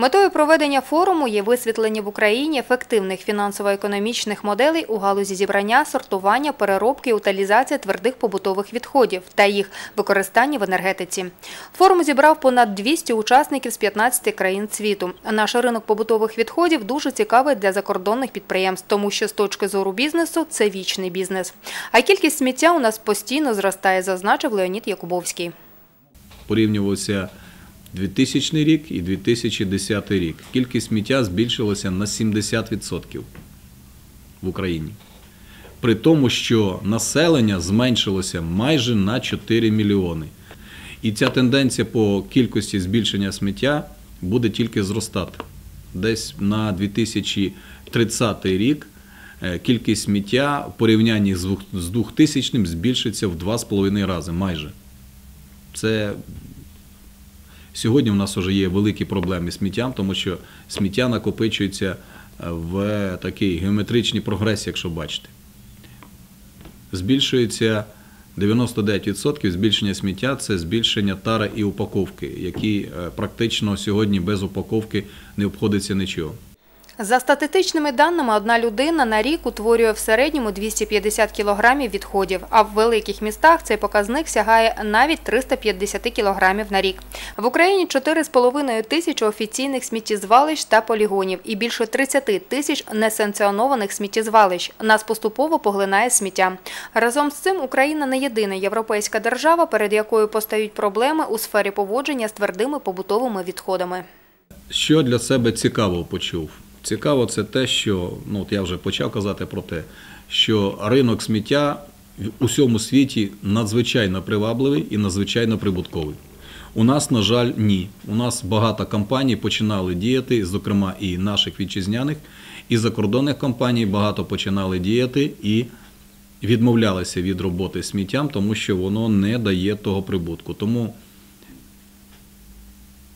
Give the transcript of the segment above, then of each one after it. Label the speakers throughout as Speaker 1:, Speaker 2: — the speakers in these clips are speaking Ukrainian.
Speaker 1: Метою проведення форуму є висвітлення в Україні ефективних фінансово-економічних моделей у галузі зібрання, сортування, переробки і утилізації твердих побутових відходів та їх використання в енергетиці. Форум зібрав понад 200 учасників з 15 країн світу. Наш ринок побутових відходів дуже цікавий для закордонних підприємств, тому що з точки зору бізнесу це вічний бізнес. А кількість сміття у нас постійно зростає, зазначив Леонід Якубовський.
Speaker 2: порівнювався 2000 рік і 2010 рік. Кількість сміття збільшилася на 70% в Україні. При тому, що населення зменшилося майже на 4 мільйони. І ця тенденція по кількості збільшення сміття буде тільки зростати. Десь на 2030 рік е, кількість сміття в порівнянні з двох- з 2000 збільшиться в 2,5 рази майже. Це сьогодні в нас вже є великі проблеми з сміттям, тому що сміття накопичується е, в такій геометричній прогресії, якщо бачите. Збільшується 99% збільшення сміття це збільшення тари і упаковки, які е, практично сьогодні без упаковки не обходиться нічого.
Speaker 1: За статистичними даними, одна людина на рік утворює в середньому 250 кілограмів відходів, а в великих містах цей показник сягає навіть 350 кілограмів на рік. В Україні 4,5 тисячі офіційних сміттєзвалищ та полігонів і більше 30 тисяч несанкціонованих сміттєзвалищ. Нас поступово поглинає сміття. Разом з цим Україна не єдина європейська держава, перед якою постають проблеми у сфері поводження з твердими побутовими відходами.
Speaker 2: Що для себе цікаво почув? Цікаво це те, що ну от я вже почав казати про те, що ринок сміття в усьому світі надзвичайно привабливий і надзвичайно прибутковий. У нас, на жаль, ні. У нас багато компаній починали діяти, зокрема і наших вітчизняних, і закордонних компаній багато починали діяти і відмовлялися від роботи сміттям, тому що воно не дає того прибутку. Тому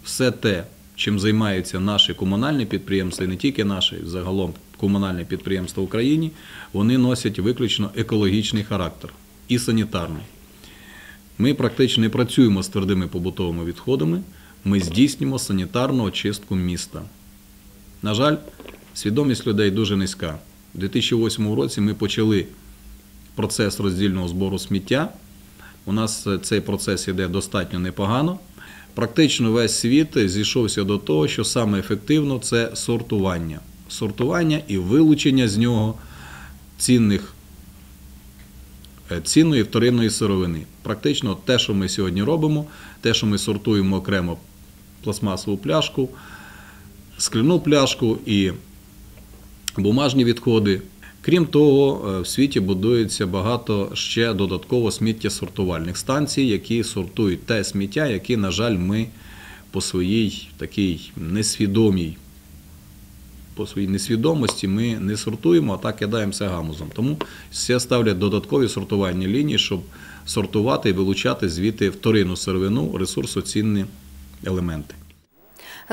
Speaker 2: все те, чим займаються наші комунальні підприємства, і не тільки наші, загалом комунальні підприємства в Україні, вони носять виключно екологічний характер і санітарний. Ми практично не працюємо з твердими побутовими відходами, ми здійснюємо санітарну очистку міста. На жаль, свідомість людей дуже низька. У 2008 році ми почали процес роздільного збору сміття. У нас е, цей процес іде достатньо непогано. Практично весь світ зійшовся до того, що саме ефективно це сортування. Сортування і вилучення з нього цінних, е, цінної вторинної сировини. Практично те, що ми сьогодні робимо, те, що ми сортуємо окремо пластмасову пляшку, скляну пляшку і бумажні відходи. Крім того, е, в світі будується багато ще додатково сміттєсортувальних станцій, які сортують те сміття, яке, на жаль, ми по своїй такій несвідомій, по своїй несвідомості ми не сортуємо, а так кидаємося гамузом. Тому все ставлять додаткові сортувальні лінії, щоб сортувати і вилучати звідти вторинну сировину, ресурсоцінні елементи.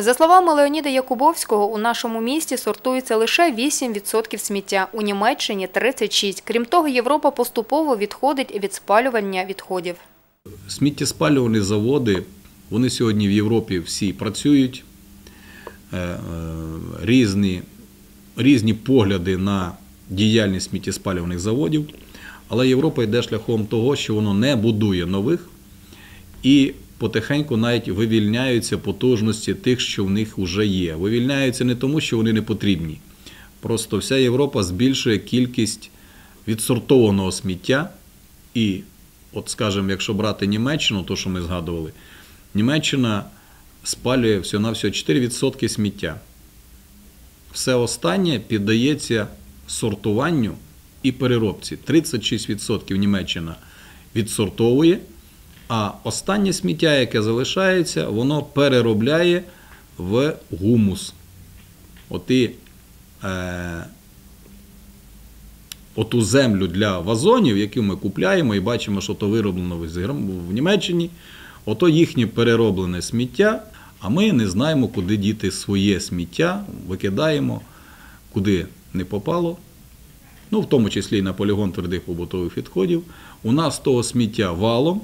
Speaker 1: За словами Леоніда Якубовського, у нашому місті сортується лише 8% сміття, у Німеччині 36%. Крім того, Європа поступово відходить від спалювання відходів.
Speaker 2: Сміттєспалювальні заводи, вони сьогодні в Європі всі працюють. Е, е, Різні, різні погляди на діяльність сміттєспалювальних заводів, але Європа йде шляхом того, що воно не будує нових і потихеньку навіть вивільняються потужності тих, що в них вже є. Вивільняються не тому, що вони не потрібні. Просто вся Європа збільшує кількість відсортованого сміття. І, от скажімо, якщо брати Німеччину, то що ми згадували, Німеччина спалює всього-навсього 4% сміття. Все останнє піддається сортуванню і переробці. 36% Німеччина відсортовує, а останнє сміття, яке залишається, воно переробляє в гумус. От і, е, оту землю для вазонів, яку ми купляємо і бачимо, що то вироблено в Німеччині, ото їхнє перероблене сміття, а ми не знаємо, куди діти своє сміття, викидаємо, куди не попало. Ну, в тому числі і на полігон твердих побутових відходів. У нас того сміття валом,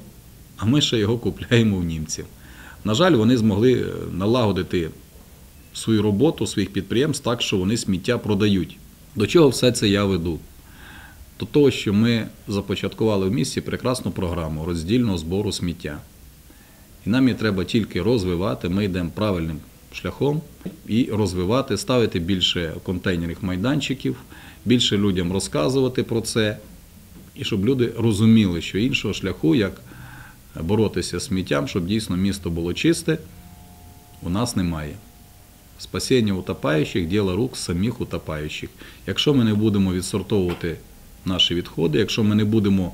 Speaker 2: а ми ще його купляємо в німців. На жаль, вони змогли е, налагодити свою роботу своїх підприємств так, що вони сміття продають. До чого все це я веду? До того, що ми започаткували в місті прекрасну програму роздільного збору сміття. І нам її треба тільки розвивати. Ми йдемо правильним шляхом і розвивати, ставити більше контейнерних майданчиків, більше людям розказувати про це, і щоб люди розуміли, що іншого шляху, як боротися з сміттям, щоб дійсно місто було чисте, у нас немає. Спасіння утопаючих – діло рук самих утопаючих. Якщо ми не будемо відсортовувати наші відходи, якщо ми не будемо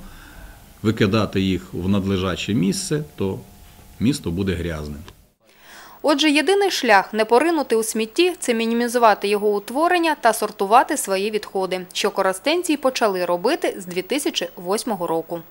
Speaker 2: викидати їх в надлежаче місце, то місто буде грязним.
Speaker 1: Отже, єдиний шлях не поринути у смітті – це мінімізувати його утворення та сортувати свої відходи, що коростенці почали робити з 2008 року.